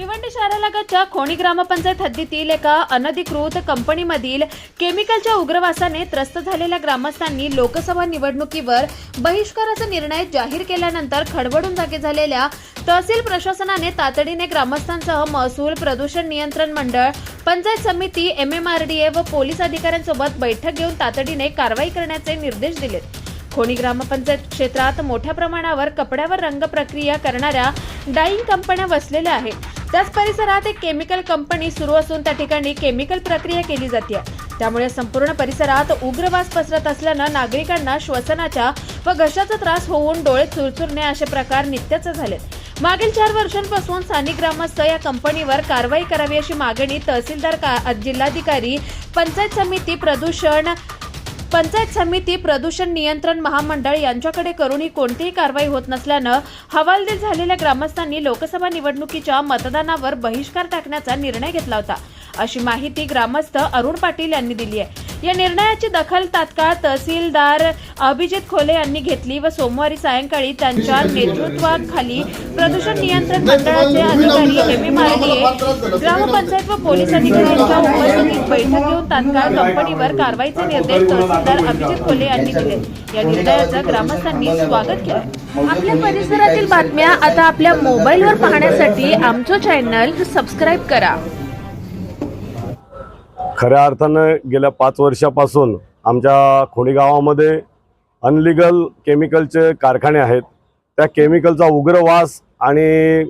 भिवंडी शहरालगतच्या खोणी ग्रामपंचायत हद्दीतील एका अनधिकृत कंपनीमधील केमिकलच्या उग्रवासाने त्रस्त झालेल्या ग्रामस्थांनी लोकसभा निवडणुकीवर बहिष्काराचा निर्णय जाहीर केल्यानंतर खडबडून जागे झालेल्या तहसील प्रशासनाने तातडीने ग्रामस्थांसह महसूल प्रदूषण नियंत्रण मंडळ पंचायत समिती M M R D A व पोलीस अधिकाऱ्यांसोबत बैठक घेऊन तातडीने कारवाई करण्याचे निर्देश दिलेत. खोणी ग्रामपंचायत क्षेत्रात मोठ्या प्रमाणावर कपड्यावर रंग प्रक्रिया करणाऱ्या डाईंग कंपन्या वसलेल्या आहेत. त्याच परिसरात एक केमिकल कंपनी सुरू असून त्या ठिकाणी केमिकल प्रक्रिया केली जाते. त्यामुळे संपूर्ण परिसरात उग्रवास पसरत असल्यानं नागरिकांना श्वसनाच्या व घशाचा त्रास होऊन डोळे चुरचुरणे असे प्रकार नित्यच झालेत. मागील चार वर्षांपासून स्थानिक ग्रामस्थ या कंपनीवर कारवाई करावी अशी मागणी तहसीलदार का जिल्हाधिकारी पंचायत समिती प्रदूषण पंचायत समिती प्रदूषण नियंत्रण महामंडळ यांच्याकडे करूनही कोणतीही कारवाई होत नसल्यानं हवालदिल झालेल्या ग्रामस्थांनी लोकसभा निवडणुकीच्या मतदानावर बहिष्कार टाकण्याचा निर्णय घेतला होता. अशी माहिती ग्रामस्थ अरुण पाटील यांनी दिली आहे. या निर्णयाची दखल तात्काळ तहसीलदार अभिजित खोले यांनी घेतली व सोमवारी सायंकाळी त्यांच्या नेतृत्वाखाली प्रदूषण नियंत्रण मंडळाचे अधिकारी M M R D A ग्रामपंचायत व पोलीस अधिकाऱ्यांच्या उपस्थितीत बैठक घेऊन तात्काळ कंपनीवर कारवाईचे निर्देश तहसीलदार अभिजित खोले यांनी दिले या निर्णयाचं ग्रामस्थांनी स्वागत केलं आपल्या परिसरातील बातम्या आता आपल्या मोबाईलवर पाहण्यासाठी आमचं चॅनल सबस्क्राईब करा खऱ्या अर्थानं गेल्या पाच वर्षापासून आमच्या खोडी गावामध्ये अनलिगल केमिकलचे कारखाने आहेत. त्या केमिकलचा उग्र वास आणि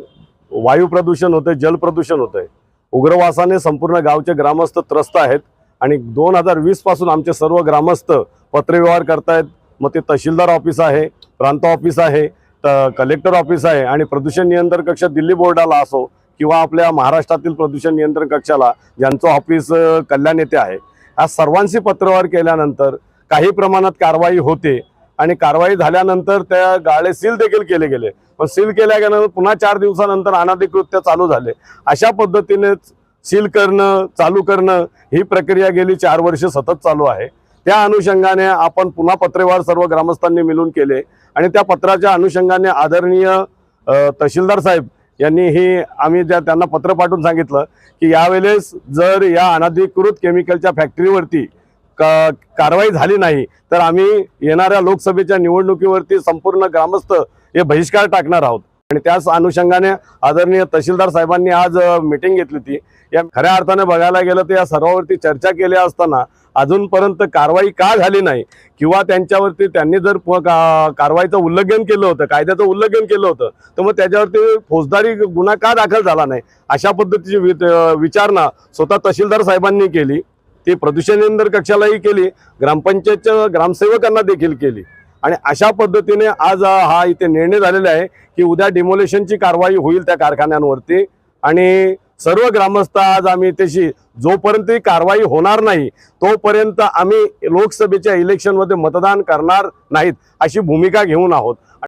वायू प्रदूषण होते जल प्रदूषण होते उग्रवासाने संपूर्ण गावचे ग्रामस्थ त्रस्त आहेत आणि दोन हजार वीसपासून आमचे सर्व ग्रामस्थ पत्रव्यवहार करतायत. मग ते तहसीलदार ऑफिस आहे प्रांत ऑफिस आहे त कलेक्टर ऑफिस आहे आणि प्रदूषण नियंत्रण कक्ष दिल्ली बोर्डाला असो किंवा आपल्या महाराष्ट्रातील प्रदूषण नियंत्रण कक्षाला ज्यांचं ऑफिस कल्याण येथे आहे या सर्वांशी पत्रव्यवहार केल्यानंतर काही प्रमाणात कारवाई होते आणि कारवाई झाल्यानंतर त्या गाळे सील देखील केले गेले. पण सील केल्या गेल्यानंतर पुन्हा चार दिवसानंतर अनाधिकृत्य चालू झाले. अशा पद्धतीनेच सील करणं चालू करणं ही प्रक्रिया गेली चार वर्ष सतत चालू आहे. त्या अनुषंगाने आपण पुन्हा पत्रव्यवहार सर्व ग्रामस्थांनी मिळून केले आणि त्या पत्राच्या अनुषंगाने आदरणीय तहसीलदार साहेब यांनी ही आम्ही त्या त्यांना पत्र पाठवून सांगितलं की यावेळेस जर या अनधिकृत केमिकलच्या फॅक्टरीवरती का कारवाई झाली नाही तर आम्ही येणाऱ्या लोकसभेच्या निवडणुकीवरती संपूर्ण ग्रामस्थ हे बहिष्कार टाकणार आहोत. आणि त्याच अनुषंगाने आदरणीय तहसीलदार साहेबांनी आज मिटिंग घेतली होती या खऱ्या अर्थाने बघायला गेलं तर या सर्वावरती चर्चा केली असताना अजूनपर्यंत कारवाई का झाली नाही? किंवा त्यांच्यावरती त्यांनी जर प- का- कारवाईचं उल्लंघन केलं होतं कायद्याचं उल्लंघन केलं होतं तर मग त्याच्यावरती फौजदारी गुन्हा का दाखल झाला नाही? अशा पद्धतीची वि- विचारणा स्वतः तहसीलदार साहेबांनी केली. ती प्रदूषण नियंत्रण कक्षालाही केली. ग्रामपंचायतच्या ग्रामसेवकांना देखील केली. आणि अशा पद्धतीने आज हा इथे निर्णय झालेला आहे की उद्या डिमोलेशनची कारवाई होईल त्या कारखान्यांवरती. आणि सर्व ग्रामस्थ आज आम्ही त्याची जोपर्यंत ही कारवाई होणार नाही तोपर्यंत आम्ही लोकसभेच्या इलेक्शनमध्ये मतदान करणार नाहीत अशी भूमिका घेऊन आहोत.